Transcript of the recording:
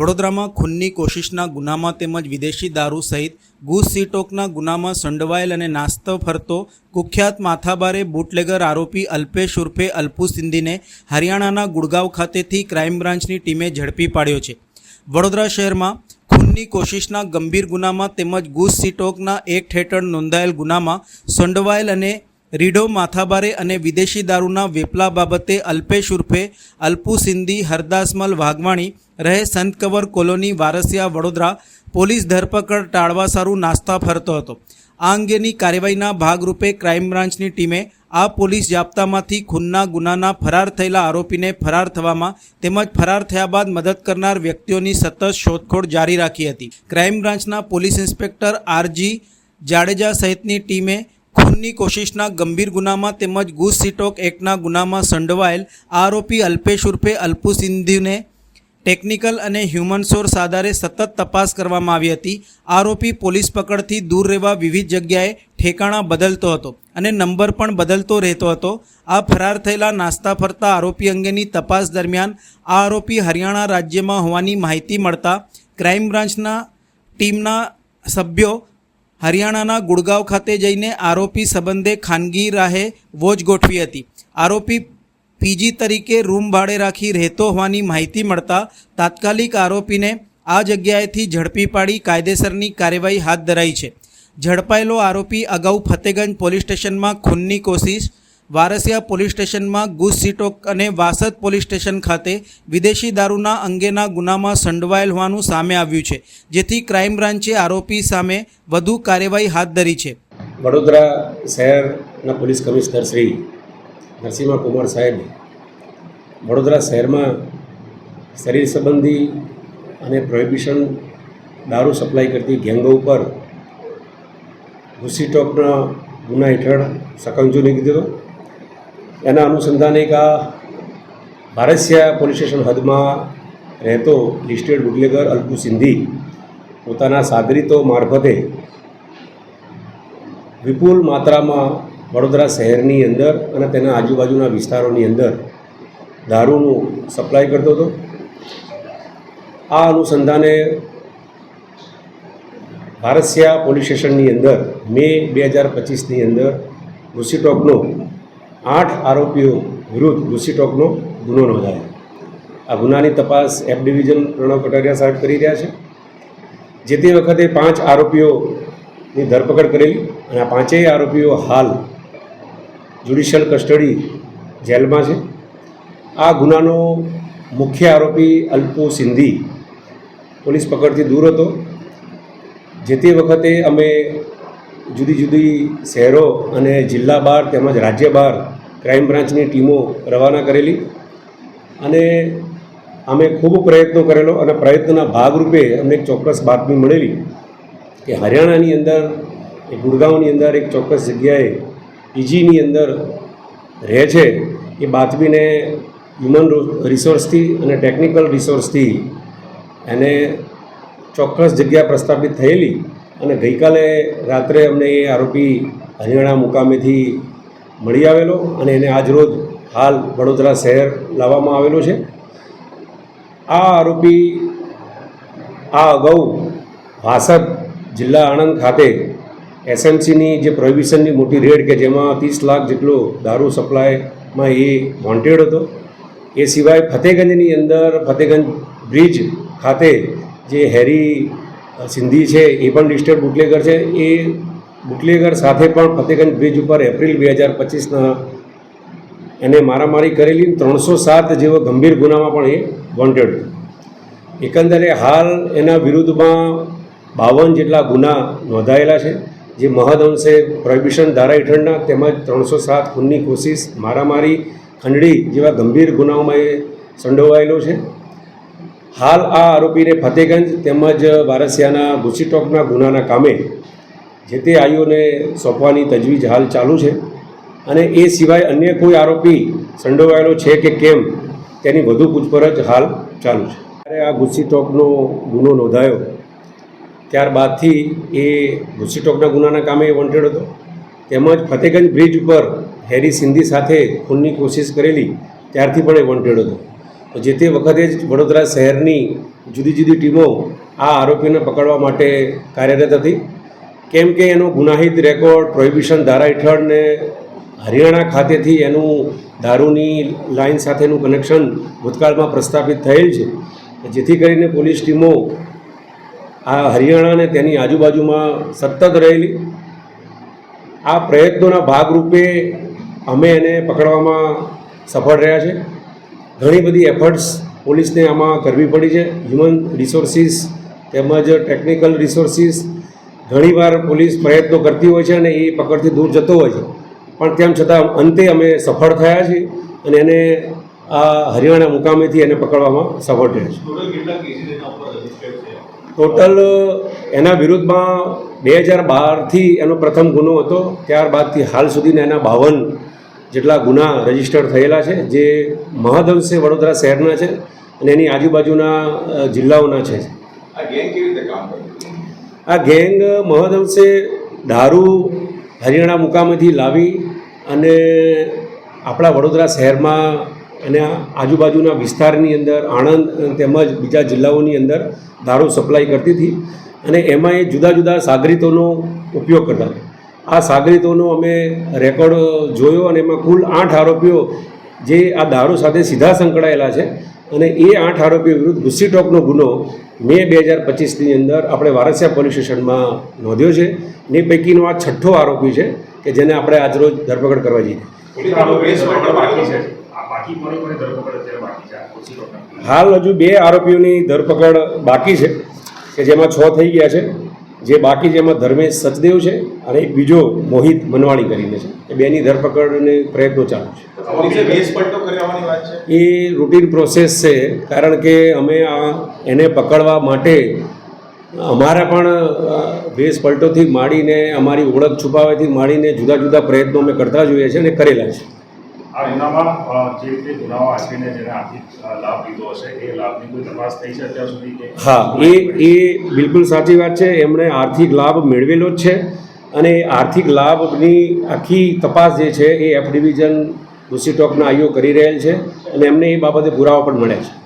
વડોદરામાં ખૂનની કોશિશના ગુનામાં તેમજ વિદેશી દારૂ સહિત ગુજ સીટોકના ગુનામાં સંડવાયેલ અને નાસ્તો ફરતો કુખ્યાત માથાબારે બુટલેગર આરોપી અલ્પેશ ઉર્ફે અલ્પુ સિંધીને હરિયાણાના ગુડગાંવ ખાતેથી ક્રાઇમ બ્રાન્ચની ટીમે ઝડપી પાડ્યો છે. વડોદરા શહેરમાં ખૂનની કોશિશના ગંભીર ગુનામાં તેમજ ગુજ સીટોકના એક્ટ હેઠળ નોંધાયેલ ગુનામાં સંડવાયેલ અને રીઢો માથાબારે અને વિદેશી દારૂના વેપલા બાબતે અલ્પેશ ઉર્ફે અલ્પુ સિંધી, હરદાસમલ વાઘવાણી, રહે સંતકવર કોલોની, વારસિયા, વડોદરા, પોલીસ ધરપકડ, ટાળવા સારું નાસ્તા ફરતો હતો. આ અંગેની કાર્યવાહીના ભાગરૂપે ક્રાઇમ બ્રાન્ચની ટીમે આ પોલીસ જાપ્તામાંથી ખૂનના ગુનાના ફરાર થયેલા આરોપીને ફરાર થવામાં તેમજ ફરાર થયા બાદ મદદ કરનાર વ્યક્તિઓની સતત શોધખોળ જારી રાખી હતી. ક્રાઇમ બ્રાન્ચના પોલીસ ઇન્સ્પેક્ટર આરજી જાડેજા સહિતની ટીમે ખૂનની કોશિશના ગંભીર ગુનામાં તેમજ ગુજ સીટોક એક્ટના ગુનામાં સંડવાયેલ આરોપી અલ્પેશ ઉર્ફે અલ્પુ સિંધુને ટેકનિકલ અને હ્યુમન સોર્સ આધારે સતત તપાસ કરવામાં આવી હતી. આરોપી પોલીસ પકડથી દૂર રહેવા વિવિધ જગ્યાએ ઠેકાણા બદલતો હતો અને નંબર પણ બદલતો રહેતો હતો. આ ફરાર થયેલા નાસ્તા ફરતા આરોપી અંગેની તપાસ દરમિયાન આ આરોપી હરિયાણા રાજ્યમાં હોવાની માહિતી મળતા ક્રાઇમ બ્રાન્ચના ટીમના સભ્યો હરિયાણાના ગુડગાંવ ખાતે જઈને આરોપી સંબંધે ખાનગી રાહે વોચ ગોઠવી હતી. આરોપી પીજી તરીકે રૂમ ભાડે રાખી રહેતો હોવાની માહિતી મળતા તાત્કાલિક આરોપીને આ જગ્યાએથી ઝડપી પાડી કાયદેસરની કાર્યવાહી હાથ ધરાઈ છે. ઝડપાયેલો આરોપી અગાઉ ફતેગંજ પોલીસ સ્ટેશનમાં ખૂનની કોશિશ વારસિયા પોલીસ સ્ટેશનમાં ગુસસીટોક અને વાસદ પોલીસ સ્ટેશન ખાતે વિદેશી દારૂના અંગેના ગુનામાં સંડવાયેલ હોવાનું સામે આવ્યું છે, જેથી ક્રાઇમ બ્રાન્ચે આરોપી સામે વધુ કાર્યવાહી હાથ ધરી છે. વડોદરા શહેરના પોલીસ કમિશનર શ્રી નરસિંહ કુમાર સાહેબ વડોદરા શહેરમાં શરીર સંબંધી અને પ્રોહિબિશન દારૂ સપ્લાય કરતી ગેંગો ઉપર ઘુસીટોકના ગુના હેઠળ સકંજો નીકળી દીધો એના અનુસંધાને એક આ ભારસિયા પોલીસ સ્ટેશન હદમાં રહેતો લિસ્ટેડ બુટલેગર અલ્પુ સિંધી પોતાના સાગરીતો મારફતે વિપુલ માત્રામાં વડોદરા શહેરની અંદર અને તેના આજુબાજુના વિસ્તારોની અંદર દારૂનું સપ્લાય કરતો હતો. આ અનુસંધાને ભારસિયા પોલીસ સ્ટેશનની અંદર મે બે હજાર પચીસની અંદર ગુસીટોકનો આઠ આરોપીઓ વિરુદ્ધ ગુસીટોકનો ગુનો નોંધાયો. આ ગુનાની તપાસ એફ ડિવિઝન પ્રણવ કટારિયા સાહેબ કરી રહ્યા છે. જે તે વખતે પાંચ આરોપીઓની ધરપકડ કરેલી અને આ પાંચેય આરોપીઓ હાલ જ્યુડિશિયલ કસ્ટડી જેલમાં છે. આ ગુનાનો મુખ્ય આરોપી અલ્પુ સિંધી પોલીસ પકડથી દૂર હતો. જે તે વખતે અમે જુદી જુદી શહેરો અને જિલ્લા બહાર તેમજ રાજ્ય બહાર ક્રાઇમ બ્રાન્ચની ટીમો રવાના કરેલી. અને અમે ખૂબ પ્રયત્નો કરેલો અને પ્રયત્નના ભાગરૂપે અમને એક ચોક્કસ બાતમી મળેલી કે હરિયાણાની અંદર ગુડગાંવની અંદર એક ચોક્કસ જગ્યાએ પીજીની અંદર રહે છે. એ બાતમીને હ્યુમન રિસોર્સથી અને ટેકનિકલ રિસોર્સથી એને ચોક્કસ જગ્યા પ્રસ્થાપિત થયેલી. અને ગઈકાલે રાત્રે અમને એ આરોપી હરિયાણા મુકામેથી મળી આવેલો અને એને આજરોજ હાલ વડોદરા શહેર લાવવામાં આવેલો છે. આ આરોપી આ અગાઉ વાસદ જિલ્લા આણંદ ખાતે એસએમસીની જે પ્રોહિબિશનની મોટી રેડ કે જેમાં ત્રીસ લાખ જેટલો દારૂ સપ્લાયમાં એ વોન્ટેડ હતો. એ સિવાય ફતેગંજની અંદર ફતેગંજ બ્રિજ ખાતે જે હેરી સિંધી છે, એ પણ લિસ્ટેડ બુટલેગર છે. એ બુટલેગર સાથે પણ ફતેગંજ બ્રિજ ઉપર એપ્રિલ બે હજાર પચીસના એને મારામારી કરેલી ત્રણસો સાત જેવા ગંભીર ગુનામાં પણ એ વોન્ટેડ એકંદરે હાલ એના વિરુદ્ધમાં બાવન જેટલા ગુના નોંધાયેલા છે, જે મહદઅંશે પ્રોહિબિશન ધારા હેઠળના તેમજ ત્રણસો સાત ખૂનની કોશિશ મારામારી, ખંડણી જેવા ગંભીર ગુનાઓમાં એ સંડોવાયેલો છે. હાલ આ આરોપીને ફતેગંજ તેમજ વારસિયાના ભૂસીટોકના ગુનાના કામે જે તે આઈઓને સોંપવાની તજવીજ હાલ ચાલુ છે. અને એ સિવાય અન્ય કોઈ આરોપી સંડોવાયેલો છે કે કેમ તેની વધુ પૂછપરછ હાલ ચાલુ છે. ત્યારે આ ભૂસીટોકનો ગુનો નોંધાયો, ત્યારબાદથી એ ભૂસીટોકના ગુનાના કામે વોન્ટેડ હતો. તેમજ ફતેગંજ બ્રિજ ઉપર હેરી સિંધી સાથે ખૂનની કોશિશ કરેલી, ત્યારથી પણ એ વોન્ટેડ હતો. જે તે વખતે જ વડોદરા શહેરની જુદી જુદી ટીમો આ આરોપીને પકડવા માટે કાર્યરત હતી. કેમ કે એનો ગુનાહિત રેકોર્ડ પ્રોહિબિશન ધારા હેઠળ ને હરિયાણા ખાતેથી એનું દારૂની લાઇન સાથેનું કનેક્શન ભૂતકાળમાં પ્રસ્થાપિત થયેલ છે. જેથી કરીને પોલીસ ટીમો આ હરિયાણા અને તેની આજુબાજુમાં સતત રહેલી. આ પ્રયત્નોના ભાગરૂપે અમે એને પકડવામાં સફળ રહ્યા છે. ઘણી બધી એફર્ટ્સ પોલીસને આમાં કરવી પડી છે. હ્યુમન રિસોર્સિસ તેમજ ટેકનિકલ રિસોર્સિસ ઘણીવાર પોલીસ પ્રયત્નો કરતી હોય છે અને એ પકડથી દૂર જતો હોય છે. પણ તેમ છતાં અંતે અમે સફળ થયા છીએ અને એને આ હરિયાણા મુકામેથી એને પકડવામાં સફળ થયા છે ટોટલ એના છે? ટોટલ એના વિરુદ્ધમાં બે હજાર બારથી એનો પ્રથમ ગુનો હતો. ત્યારબાદથી હાલ સુધીના એના બાવન જેટલા ગુના રજિસ્ટર થયેલા છે જે મહદઅંશે વડોદરા શહેરના છે અને એની આજુબાજુના જિલ્લાઓના છે. આ ગેંગ મહદઅંશે દારૂ હરિયાણા મુકામેથી લાવી અને આપણા વડોદરા શહેરમાં અને આજુબાજુના વિસ્તારની અંદર આણંદ તેમજ બીજા જિલ્લાઓની અંદર દારૂ સપ્લાય કરતી હતી અને એમાં એ જુદા જુદા સાગરીતોનો ઉપયોગ કરતા હતા. આ સાગરીતોનો અમે રેકોર્ડ જોયો અને એમાં કુલ આઠ આરોપીઓ જે આ દારૂ સાથે સીધા સંકળાયેલા છે અને એ આઠ આરોપીઓ વિરુદ્ધ ગુસ્સી ટોકનો ગુનો મે બે હજાર પચીસની અંદર આપણે વારસિયા પોલીસ સ્ટેશનમાં નોંધ્યો છે ને પૈકીનો આ છઠ્ઠો આરોપી છે કે જેને આપણે આજરોજ ધરપકડ કરવા જઈએ. હાલ હજુ બે આરોપીઓની ધરપકડ બાકી છે કે જેમાં છ થઈ ગયા છે. જે બાકી એમાં ધર્મેશ સચદેવ છે અને એક બીજો મોહિત મનવાણી કરીને છે. એ બેની ધરપકડને પ્રયત્નો ચાલુ છે. એ રૂટીન પ્રોસેસ છે કારણ કે અમે આ એને પકડવા માટે અમારા પણ પલટોથી માંડીને અમારી ઓળખ છુપાવવાથી માંડીને જુદા જુદા પ્રયત્નો અમે કરતા જોઈએ છે અને કરેલા છે. આ ગુનામાં જે રીતે ગુનાઓ આચરીને જેને આર્થિક લાભ લીધો હશે, એ લાભની કોઈ તપાસ થઈ છે અત્યાર સુધી હા, એ એ બિલકુલ સાચી વાત છે. એમણે આર્થિક લાભ મેળવેલો જ છે અને આર્થિક લાભની આખી તપાસ જે છે એ એફ ડિવિઝન ઋષિ ટોકના આઈઓ કરી રહેલ છે અને એમને એ બાબતે પુરાવા પણ મળ્યા છે.